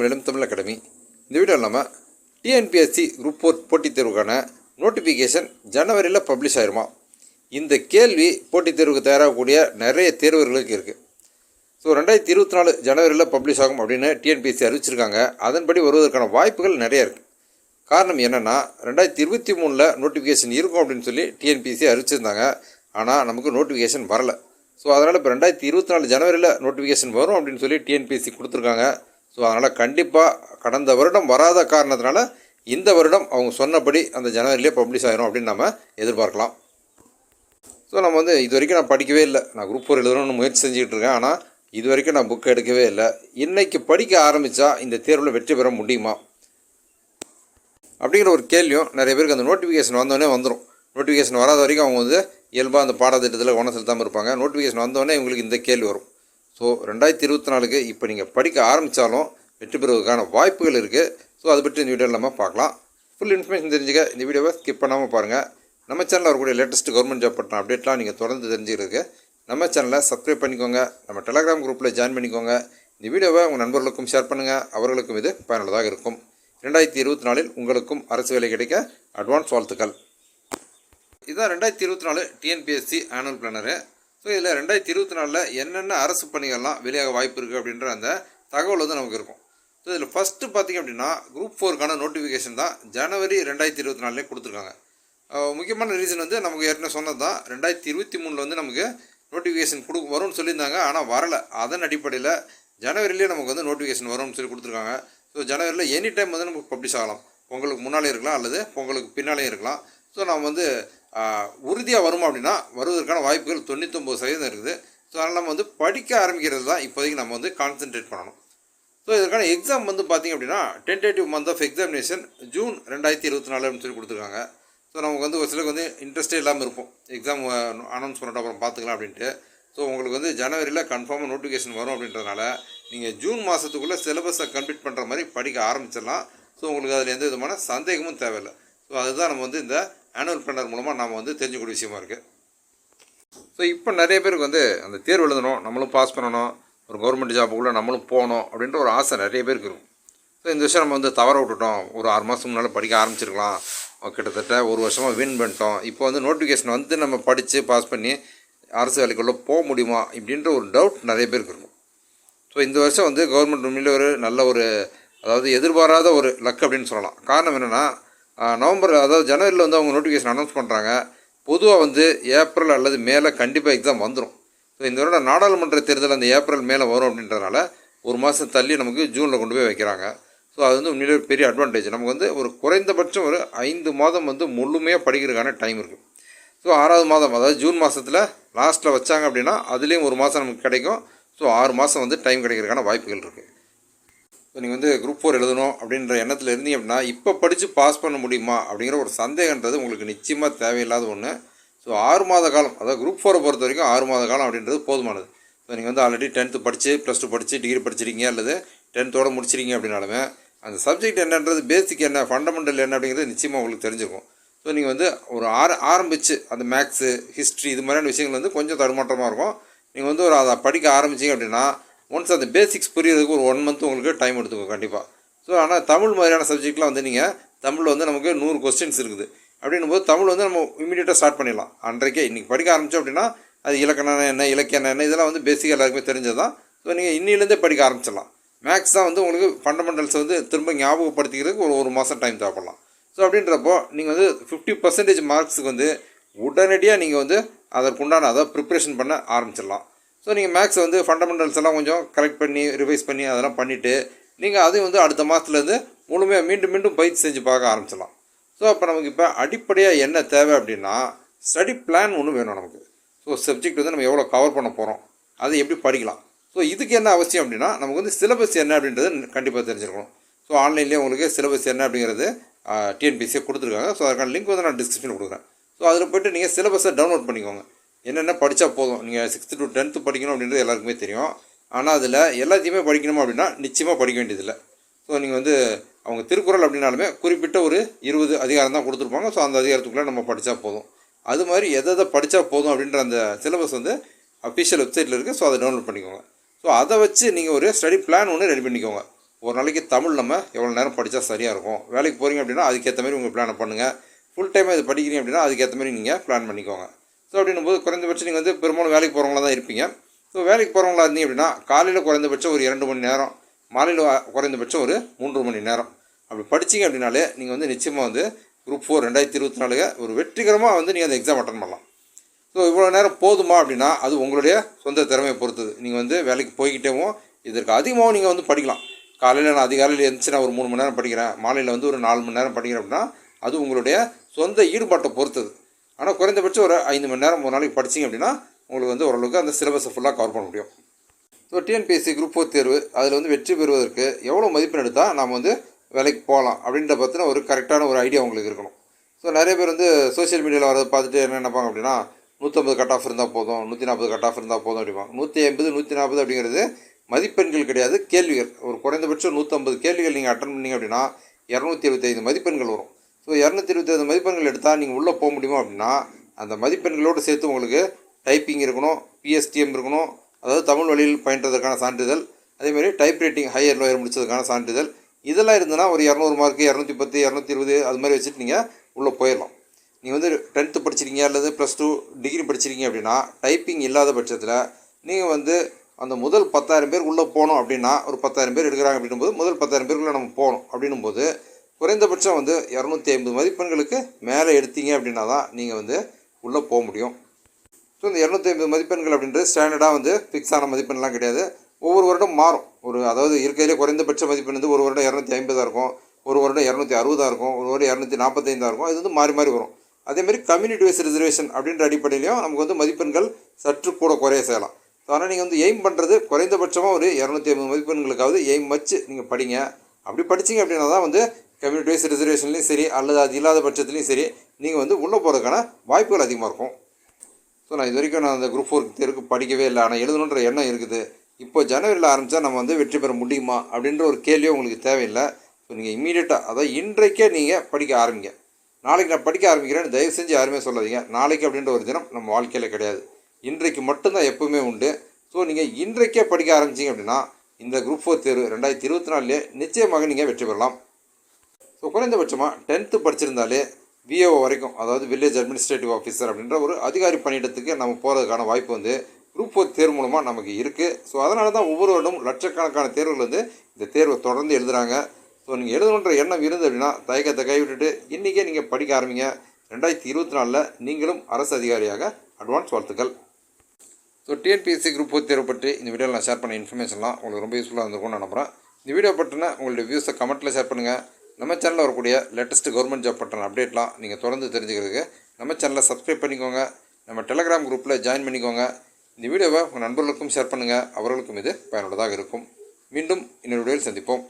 மேலும் தமிழ் அகாடமி. இந்த வீடியோ இல்லாமல் டிஎன்பிஎஸ்சி குரூப் ஃபோர் போட்டித் தேர்வுக்கான நோட்டிஃபிகேஷன் ஜனவரியில் பப்ளிஷ் ஆயிருமா? இந்த கேள்வி போட்டித் தேர்வுக்கு தயாராகக்கூடிய நிறைய தேர்வர்களுக்கு இருக்குது ஸோ ரெண்டாயிரத்தி இருபத்தி நாலு ஜனவரியில் பப்ளிஷ் ஆகும் அப்படின்னு டிஎன்பிஎஸ்சி அறிவிச்சிருக்காங்க. அதன்படி வருவதற்கான வாய்ப்புகள் நிறைய இருக்குது காரணம் என்னென்னா ரெண்டாயிரத்தி இருபத்தி மூணில் நோட்டிஃபிகேஷன் இருக்கும் அப்படின்னு சொல்லி டிஎன்பிஎஸ்சி அறிவிச்சிருந்தாங்க. ஆனால் நமக்கு நோட்டிஃபிகேஷன் வரலை. ஸோ அதனால் இப்போ ரெண்டாயிரத்தி இருபத்தி நாலு ஜனவரியில் நோட்டிஃபிகேஷன் வரும் அப்படின்னு சொல்லி டிஎன்பிஎஸ்சி கொடுத்துருக்காங்க. ஸோ அதனால் கண்டிப்பாக கடந்த வருடம் வராத காரணத்தினால இந்த வருடம் அவங்க சொன்னபடி அந்த ஜனவரிலே பப்ளிஷ் ஆகிரும் அப்படின்னு நம்ம எதிர்பார்க்கலாம். ஸோ நம்ம வந்து இது வரைக்கும் நான் படிக்கவே இல்லை. நான் குரூப் ஃபோர் எழுதணும்னு முயற்சி செஞ்சுக்கிட்டு இருக்கேன். ஆனால் இது வரைக்கும் நான் புக் எடுக்கவே இல்லை. இன்றைக்கி படிக்க ஆரம்பித்தா இந்த தேர்வில் வெற்றி பெற முடியுமா? அப்படிங்கிற ஒரு கேள்வியும் நிறைய பேருக்கு அந்த நோட்டிஃபிகேஷன் வந்தோடனே வந்துடும் நோட்டிஃபிகேஷன் வராத வரைக்கும் அவங்க வந்து இயல்பாக அந்த பாடத்திட்டத்தில் கவனம் செலுத்தாமல் இருப்பாங்க. நோட்டிஃபிகேஷன் வந்தோடனே இவங்களுக்கு இந்த கேள்வி வரும். ஸோ ரெண்டாயிரத்தி இருபத்தி நாலுக்கு இப்போ நீங்கள் படிக்க ஆரம்பித்தாலும் வெற்றி பெறுவதற்கான வாய்ப்புகள் இருக்குது ஸோ அதை பற்றி இந்த வீடியோவில் நம்ம பார்க்கலாம். ஃபுல் இன்ஃபர்மேஷன் தெரிஞ்சுக்க இந்த வீடியோவை ஸ்கிப் பண்ணாமல் பாருங்கள் நம்ம சேனலில் வரக்கூடிய லேட்டஸ்ட் கவர்மெண்ட் ஜாப் பற்றின அப்டேட்லாம் நீங்கள் தொடர்ந்து தெரிஞ்சுக்கிறதுக்கு நம்ம சேனலை சப்ஸ்கிரைப் பண்ணிக்கோங்க. நம்ம டெலகிராம் குரூப்பில் ஜாயின் பண்ணிக்கோங்க. இந்த வீடியோவை உங்கள் நண்பர்களுக்கும் ஷேர் பண்ணுங்கள் அவர்களுக்கும் இது பயனுள்ளதாக இருக்கும். ரெண்டாயிரத்தி இருபத்தி நாலில் உங்களுக்கும் அரசு வேலை கிடைக்க அட்வான்ஸ் வாழ்த்துக்கள். இதுதான் ரெண்டாயிரத்தி இருபத்தி நாலு டிஎன்பிஎஸ்சி ஆனுவல் பிளானரு ஸோ இதில் ரெண்டாயிரத்தி இருபத்தி நாலில் என்னென்ன அரசு பணிகள்லாம் வெளியாக வாய்ப்பு இருக்குது அப்படின்ற அந்த தகவல் வந்து நமக்கு இருக்கும். ஸோ இதில் ஃபஸ்ட்டு பார்த்திங்க அப்படின்னா குரூப் ஃபோருக்கான நோட்டிஃபிகேஷன் தான் ஜனவரி ரெண்டாயிரத்தி இருபத்தி நாலுலேயே கொடுத்துருக்காங்க. முக்கியமான ரீசன் வந்து நமக்கு ஏற்கனவே சொன்னது தான் ரெண்டாயிரத்தி இருபத்தி மூணில் வந்து நமக்கு நோட்டிஃபிகேஷன் கொடு வரும்னு சொல்லியிருந்தாங்க ஆனால் வரலை. அதன் அடிப்படையில் ஜனவரிலேயே நமக்கு வந்து நோட்டிஃபிகேஷன் வரும்னு சொல்லி கொடுத்துருக்காங்க. ஸோ ஜனவரியில் எனி டைம் வந்து நமக்கு பப்ளிஷ் ஆகலாம். பொங்கலுக்கு முன்னாலே இருக்கலாம் அல்லது பொங்கலுக்கு பின்னாலே இருக்கலாம். ஸோ நம்ம வந்து உறுதியாக வருமா அப்படின்னா வருவதற்கான வாய்ப்புகள் தொண்ணூத்தொம்பது சதவீதம் இருக்குது. ஸோ அதனால் நம்ம வந்து படிக்க ஆரம்பிக்கிறது தான் இப்போதைக்கு நம்ம வந்து கான்சென்ட்ரேட் பண்ணணும். ஸோ இதற்கான எக்ஸாம் வந்து பார்த்திங்க அப்படின்னா tentative month of examination June ரெண்டாயிரத்தி இருபத்தி நாலு அப்படின்னு சொல்லி கொடுத்துருக்காங்க. ஸோ நமக்கு வந்து ஒரு சிலருக்கு வந்து இன்ட்ரெஸ்டே இல்லாமல் இருக்கும். எக்ஸாம் அனௌன்ஸ் பண்ணிட்டு அப்புறம் பார்த்துக்கலாம் அப்படின்ட்டு. ஸோ உங்களுக்கு வந்து ஜனவரியில் கன்ஃபார்மாக நோட்டிஃபிகேஷன் வரும் அப்படின்றதுனால நீங்கள் ஜூன் மாதத்துக்குள்ளே சிலபஸை கம்ப்ளீட் பண்ணுற மாதிரி படிக்க ஆரம்பிச்சிடலாம். ஸோ உங்களுக்கு அதில் எந்த விதமான சந்தேகமும் தேவையில்லை. ஸோ அதுதான் நம்ம வந்து இந்த ஆனுவல் பிளானர் மூலமாக நாம் வந்து தெரிஞ்சுக்கூடிய விஷயமா இருக்குது ஸோ இப்போ நிறைய பேருக்கு வந்து அந்த தேர்வு எழுதணும் நம்மளும் பாஸ் பண்ணணும். ஒரு கவர்மெண்ட் ஜாபுக்குள்ளே நம்மளும் போகணும் அப்படின்ற ஒரு ஆசை நிறைய பேருக்கு இருக்கும். ஸோ இந்த விஷயம் நம்ம வந்து தவற விட்டுட்டோம். ஒரு ஆறு மாதம் முன்னால் படிக்க ஆரம்பிச்சிருக்கலாம். கிட்டத்தட்ட ஒரு வருஷமாக வின் பண்ணிட்டோம். இப்போ வந்து நோட்டிஃபிகேஷன் வந்து நம்ம படித்து பாஸ் பண்ணி அரசு வேலைக்குள்ளே போக முடியுமா இப்படின்ற ஒரு டவுட் நிறைய பேருக்கு இருக்கும். ஸோ இந்த வருஷம் வந்து கவர்மெண்ட் உண்மையில் ஒரு நல்ல ஒரு அதாவது எதிர்பாராத ஒரு லக் அப்படின்னு சொல்லலாம். காரணம் என்னென்னா நவம்பர் அதாவது ஜனவரியில் வந்து அவங்க நோட்டிஃபிகேஷன் அனௌன்ஸ் பண்ணுறாங்க பொதுவாக வந்து ஏப்ரல் அல்லது மேலே கண்டிப்பாக எக்ஸாம் வந்துடும் ஸோ இந்த வருட நாடாளுமன்ற தேர்தல் அந்த ஏப்ரல் மேலே வரும் அப்படின்றனால ஒரு மாதம் தள்ளி நமக்கு ஜூனில் கொண்டு போய் வைக்கிறாங்க. ஸோ அது வந்து உண்மையிலே பெரிய அட்வான்டேஜ் நமக்கு வந்து ஒரு குறைந்தபட்சம் ஒரு ஐந்து மாதம் வந்து முழுமையாக படிக்கிறதுக்கான டைம் இருக்குது ஸோ ஆறாவது மாதம் அதாவது ஜூன் மாதத்தில் லாஸ்ட்டில் வச்சாங்க அப்படின்னா அதுலேயும் ஒரு மாதம் நமக்கு கிடைக்கும். ஸோ ஆறு மாதம் வந்து டைம் கிடைக்கிறதுக்கான வாய்ப்புகள் இருக்குது ஸோ நீங்கள் வந்து குரூப் ஃபோர் எழுதணும் அப்படின்ற எண்ணத்தில் இருந்தீங்க அப்படின்னா இப்போ படித்து பாஸ் பண்ண முடியுமா அப்படிங்கிற ஒரு சந்தேகன்றது உங்களுக்கு நிச்சயமாக தேவையில்லாத ஒன்று ஸோ ஆறு மாத காலம் அதாவது குரூப் ஃபோரை பொறுத்த வரைக்கும் ஆறு மாத காலம் அப்படின்றது போதுமானது. ஸோ நீங்கள் வந்து ஆல்ரெடி டென்த்து படித்து ப்ளஸ் டூ படித்து டிகிரி படிச்சிருக்கீங்க அல்லது டென்த்தோடு முடிச்சிருக்கீங்க அப்படின்னாலுமே அந்த சப்ஜெக்ட் என்னன்றது பேசிக் என்ன ஃபண்டமெண்டல் என்ன அப்படிங்கிறது நிச்சயமாக உங்களுக்கு தெரிஞ்சுக்கும் ஸோ நீங்கள் வந்து ஒரு ஆர ஆரம்பித்து அந்த மேக்ஸு ஹிஸ்ட்ரி இது மாதிரியான விஷயங்கள் வந்து கொஞ்சம் தடுமாற்றமாக இருக்கும். நீங்கள் வந்து ஒரு அதை படிக்க ஆரம்பிச்சிங்க அப்படின்னா ஒன்ஸ் அந்த பேசிக்ஸ் புரியறதுக்கு ஒரு ஒன் மந்த் உங்களுக்கு டைம் எடுத்துக்கும் கண்டிப்பாக ஸோ ஆனால் தமிழ் மாதிரியான சப்ஜெக்ட்லாம் வந்து நீங்கள் தமிழில் வந்து நமக்கு நூறு கொஸ்டின்ஸ் இருக்குது. அப்படின்னும் போது தமிழ் வந்து நம்ம இமீடியட்டாக ஸ்டார்ட் பண்ணிடலாம். அன்றைக்கே இன்றைக்கி படிக்க ஆரம்பித்தோம் அப்படின்னா அது இலக்கணம் என்ன இலக்கியம் என்ன இதெல்லாம் வந்து பேசிக்காக எல்லாருக்குமே தெரிஞ்சது தான் ஸோ நீங்கள் இன்னிலேருந்தே படிக்க ஆரம்பிச்சிடலாம். மேக்ஸ் தான் வந்து உங்களுக்கு ஃபண்டமெண்டல்ஸ் வந்து திரும்ப ஞாபகப்படுத்திக்கிறதுக்கு ஒரு ஒரு மாதம் டைம் தேவைப்படலாம். ஸோ அப்படின்றப்போ நீங்கள் வந்து ஃபிஃப்டி பர்சன்டேஜ் மார்க்ஸுக்கு வந்து உடனடியாக நீங்கள் வந்து அதற்குண்டான அதை ப்ரிப்ரேஷன் பண்ண ஆரம்பிச்சிடலாம். ஸோ நீங்கள் மேக்ஸ் வந்து ஃபண்டமெண்டல்ஸ் எல்லாம் கொஞ்சம் கரெக்ட் பண்ணி ரிவைஸ் பண்ணி அதெல்லாம் பண்ணிவிட்டு நீங்கள் அதையும் வந்து அடுத்த மாதத்துலேருந்து முழுமையாக மீண்டும் மீண்டும் பயிற்சி செஞ்சு பார்க்க ஆரம்பிச்சிடலாம். ஸோ அப்போ நமக்கு இப்போ அடிப்படையாக என்ன தேவை அப்படின்னா ஸ்டடி பிளான் ஒன்று வேணும் நமக்கு. ஸோ சப்ஜெக்ட் வந்து நம்ம எவ்வளோ கவர் பண்ண போகிறோம் அதை எப்படி படிக்கலாம். ஸோ இதுக்கு என்ன அவசியம் அப்படின்னா நமக்கு வந்து சிலபஸ் என்ன அப்படின்றது கண்டிப்பாக தெரிஞ்சிருக்கணும். ஸோ ஆன்லைன்லேயே உங்களுக்கு சிலபஸ் என்ன அப்படிங்கிறது டிஎன்பிசியை கொடுத்துருக்காங்க. ஸோ அதுக்கான லிங்க் வந்து நான் டிஸ்கிரிப்ஷன் கொடுக்குறேன். ஸோ அதில் போய்ட்டு நீங்கள் சிலபஸை டவுன்லோட் பண்ணிக்கோங்க. என்னென்ன படித்தா போதும்? நீங்கள் சிக்ஸ்த்து டு டென்த்து படிக்கணும் அப்படின்றது எல்லாருக்குமே தெரியும். ஆனால் அதில் எல்லாத்தையுமே படிக்கணுமா அப்படின்னா நிச்சயமாக படிக்க வேண்டியதில்லை. ஸோ நீங்கள் வந்து அவங்க திருக்குறள் அப்படின்னாலுமே குறிப்பிட்ட ஒரு இருபது அதிகாரம் தான் கொடுத்துருப்பாங்க. ஸோ அந்த அதிகாரத்துக்குள்ளே நம்ம படித்தா போதும். அது மாதிரி எதை எதை படித்தா போதும் அப்படின்ற அந்த சிலபஸ் வந்து அஃபிஷியல் வெப்சைட்டில் இருக்குது ஸோ அதை டவுன்லோட் பண்ணிக்கோங்க. ஸோ அதை வச்சு நீங்கள் ஒரு ஸ்டடி பிளான் ஒன்று ரெடி பண்ணிக்கோங்க. ஒரு நாளைக்கு தமிழ் நம்ம எவ்வளோ நேரம் படித்தா சரியாக இருக்கும்? வேலைக்கு போகிறீங்க அப்படின்னா அதுக்கேற்ற மாதிரி உங்கள் பிளானை பண்ணுங்கள் ஃபுல் டைம் இது படிக்கிறீங்க அப்படின்னா அதுக்கேற்ற மாதிரி நீங்கள் பிளான் பண்ணிக்கோங்க. ஸோ அப்படின்னும் போது குறைந்தபட்சம் நீங்கள் வந்து பெரும்பாலும் வேலைக்கு போகிறவங்களா தான் இருப்பீங்க. ஸோ வேலைக்கு போகிறவங்களா இருந்தீங்க அப்படின்னா காலையில் குறைந்தபட்சம் ஒரு இரண்டு மணி நேரம் மாலையில் குறைந்தபட்சம் ஒரு மூன்று மணி நேரம். அப்படி படிச்சீங்க அப்படின்னாலே நீங்கள் வந்து நிச்சயமாக வந்து குரூப் ஃபோர் ரெண்டாயிரத்தி இருபத்தி நாலுக்கு ஒரு வெற்றிகரமாக வந்து நீங்கள் அந்த எக்ஸாம் அட்டன் பண்ணலாம். ஸோ இவ்வளோ நேரம் போதுமா அப்படின்னா அது உங்களுடைய சொந்த திறமையை பொறுத்தது. நீங்கள் வந்து வேலைக்கு போய்கிட்டேவும் இதற்கு அதிகமாகவும் நீங்கள் வந்து படிக்கலாம். காலையில் நான் அதிகாலையில் எழுந்துச்சு நான் ஒரு மூணு மணி நேரம் படிக்கிறேன். மாலையில் வந்து ஒரு நாலு மணி நேரம் படிக்கிறேன் அப்படின்னா அது உங்களுடைய சொந்த ஈடுபாட்டை பொறுத்தது. ஆனால் குறைந்தபட்சம் ஒரு ஐந்து மணி நேரம் ஒரு நாளைக்கு படிச்சீங்க அப்படின்னா உங்களுக்கு வந்து ஓரளவுக்கு அந்த சிலபஸை ஃபுல்லாக கவர் பண்ண முடியும். ஸோ டிஎன்பிஎஸ்சி குரூப் ஃபோர் தேர்வு அதில் வந்து வெற்றி பெறுவதற்கு எவ்வளோ மதிப்பெண் எடுத்தால் நாம் வந்து வேலைக்கு போகலாம் அப்படின்ற பற்றின ஒரு கரெக்டான ஒரு ஐடியா உங்களுக்கு இருக்கணும். ஸோ நிறைய பேர் வந்து சோஷியல் மீடியாவில் வரதை பார்த்துட்டு என்ன நினைப்பாங்க அப்படின்னா நூற்றம்பது கட் ஆஃப் இருந்தால் போதும் நூற்றி நாற்பது கட் ஆஃப் இருந்தால் போதும் அப்படிம்பாங்க. நூற்றி ஐம்பது நூற்றி நாற்பது அப்படிங்கிறது மதிப்பெண்கள் கிடையாது கேள்விகள் ஒரு குறைந்தபட்சம் நூற்றம்பது கேள்விகள் நீங்கள் அட்டன் பண்ணீங்க அப்படின்னா இரநூத்தி எழுபத்தைந்து மதிப்பெண்கள் வரும். ஸோ இரநூத்தி இருபத்தைந்து மதிப்பெண்கள் எடுத்தால் நீங்கள் உள்ளே போக முடியுமா அப்படின்னா அந்த மதிப்பெண்களோடு சேர்த்து உங்களுக்கு டைப்பிங் இருக்கணும் பிஎஸ்டிஎம் இருக்கணும் அதாவது தமிழ் வழியில் பயின்றதற்கான சான்றிதழ் அதேமாதிரி டைப் ரைட்டிங் ஹையர் லோயர் முடிச்சதுக்கான சான்றிதழ். இதெல்லாம் இருந்ததுன்னா ஒரு இரநூறு மார்க்கு இரநூத்தி பத்து இரநூத்தி இருபது அது மாதிரி வச்சுட்டு நீங்கள் உள்ளே போயிடலாம். நீங்கள் வந்து டென்த்து படிச்சிருக்கீங்க அல்லது ப்ளஸ் டூ டிகிரி படிச்சிருக்கீங்க அப்படின்னா டைப்பிங் இல்லாத பட்சத்தில் நீங்கள் வந்து அந்த முதல் பத்தாயிரம் பேர் உள்ளே போகணும் அப்படின்னா ஒரு பத்தாயிரம் பேர் எடுக்கிறாங்க அப்படின்னும் போது முதல் பத்தாயிரம் பேருக்குள்ளே நம்ம போகணும். அப்படின்னும் போது குறைந்தபட்சம் வந்து இரநூத்தி ஐம்பது மதிப்பெண்களுக்கு மேலே எடுத்தீங்க அப்படின்னா தான் நீங்கள் வந்து உள்ளே போக முடியும். ஸோ இந்த இரநூத்தி ஐம்பது மதிப்பெண்கள் அப்படின்றது ஸ்டாண்டர்டாக வந்து ஃபிக்ஸ் ஆன மதிப்பெண்லாம் கிடையாது. ஒவ்வொரு வருடம் மாறும். ஒரு அதாவது இருக்கையிலே குறைந்தபட்ச மதிப்பெண் வந்து ஒரு வருடம் இரநூத்தி ஐம்பதாக இருக்கும். ஒரு வருடம் இரநூத்தி அறுபதாக இருக்கும். ஒரு வருடம் இரநூத்தி நாற்பத்தைந்தாக இருக்கும். இது வந்து மாறி மாறி வரும். அதேமாதிரி கம்யூனிட்டி வைஸ் ரிசர்வேஷன் அப்படின்ற அடிப்படையிலையும் நமக்கு வந்து மதிப்பெண்கள் சற்று கூட குறைய செய்யலாம். ஸோ ஆனால் நீங்கள் வந்து எய்ம் பண்ணுறது குறைந்தபட்சமாக ஒரு இரநூத்தி ஐம்பது மதிப்பெண்களுக்காவது எய்ம் வச்சு நீங்கள் படிங்க. அப்படி படிச்சீங்க அப்படின்னா தான் வந்து கம்யூனிட்டி வைஸ் ரிசர்வேஷன்லேயும் சரி அல்லது அது இல்லாத பட்சத்துலேயும் சரி நீங்கள் வந்து உள்ளே போகிறதுக்கான வாய்ப்புகள் அதிகமாக இருக்கும். ஸோ நான் இது வரைக்கும் நான் அந்த குரூப் ஃபோர் தேர்வுக்கு படிக்கவே இல்லை. ஆனால் எழுதணுன்ற எண்ணம் இருக்குது. இப்போ ஜனவரியில் ஆரம்பித்தா நம்ம வந்து வெற்றி பெற முடியுமா அப்படின்ற ஒரு கேள்வியும் உங்களுக்கு தேவையில்லை. ஸோ நீங்கள் இம்மீடியட்டாக அதாவது இன்றைக்கே நீங்கள் படிக்க ஆரம்பிங்க. நாளைக்கு நான் படிக்க ஆரம்பிக்கிறேன்னு தயவு செஞ்சு யாருமே சொல்லாதீங்க. நாளைக்கு அப்படின்ற ஒரு தினம் நம்ம வாழ்க்கையில் கிடையாது. இன்றைக்கு மட்டும்தான் எப்பவுமே உண்டு. ஸோ நீங்கள் இன்றைக்கே படிக்க ஆரம்பிச்சிங்க அப்படின்னா இந்த குரூப் ஃபோர் தேர்வு ரெண்டாயிரத்தி இருபத்தி நாலுலேயே நிச்சயமாக நீங்கள் வெற்றி பெறலாம். ஸோ குறைந்தபட்சமாக டென்த்து படிச்சிருந்தாலே விஏஓ வரைக்கும் அதாவது வில்லேஜ் அட்மினிஸ்ட்ரேட்டிவ் ஆஃபீஸர் அப்படின்ற ஒரு அதிகாரி பணியிடத்துக்கு நம்ம போகிறதுக்கான வாய்ப்பு வந்து குரூப் ஃபோர் தேர்வு மூலமாக நமக்கு இருக்குது ஸோ அதனால தான் ஒவ்வொரு வருடமும் லட்சக்கணக்கான தேர்வுகள் வந்து இந்த தேர்வை தொடர்ந்து எழுதுகிறாங்க ஸோ நீங்கள் எழுதணுன்ற எண்ணம் இருந்து அப்படின்னா தயக்கத்தை கைவிட்டுட்டு இன்றைக்கே நீங்கள் படிக்க ஆரம்பிங்க. ரெண்டாயிரத்தி இருபத்தி நாலில் நீங்களும் அரசு அதிகாரியாக அட்வான்ஸ் வாழ்த்துக்கள். ஸோ டிஎன்பிஎஸ்சி குரூப் ஃபோர் தேர்வு பற்றி இந்த வீடியோவில் நான் ஷேர் பண்ண இன்ஃபர்மேஷன்லாம் உங்களுக்கு ரொம்ப யூஸ்ஃபுல்லாக இருந்திருக்கும்னு நினைக்கிறேன் நம்புகிறேன் இந்த வீடியோ பற்றின உங்களுடைய வியூஸை கமெண்ட்டில் ஷேர் பண்ணுங்கள் நம்ம சேனலில் வரக்கூடிய லேட்டஸ்ட் கவர்மெண்ட் ஜாப் பற்றின அப்டேட்லாம் நீங்கள் தொடர்ந்து தெரிஞ்சுக்கிறதுக்கு நம்ம சேனலை சப்ஸ்கிரைப் பண்ணிக்கோங்க. நம்ம டெலகிராம் குரூப்பில் ஜாயின் பண்ணிக்கோங்க. இந்த வீடியோவை உங்கள் நண்பர்களுக்கும் ஷேர் பண்ணுங்கள் அவர்களுக்கும் இது பயனுள்ளதாக இருக்கும். மீண்டும் இன்னொரு வீடியோவில் சந்திப்போம்.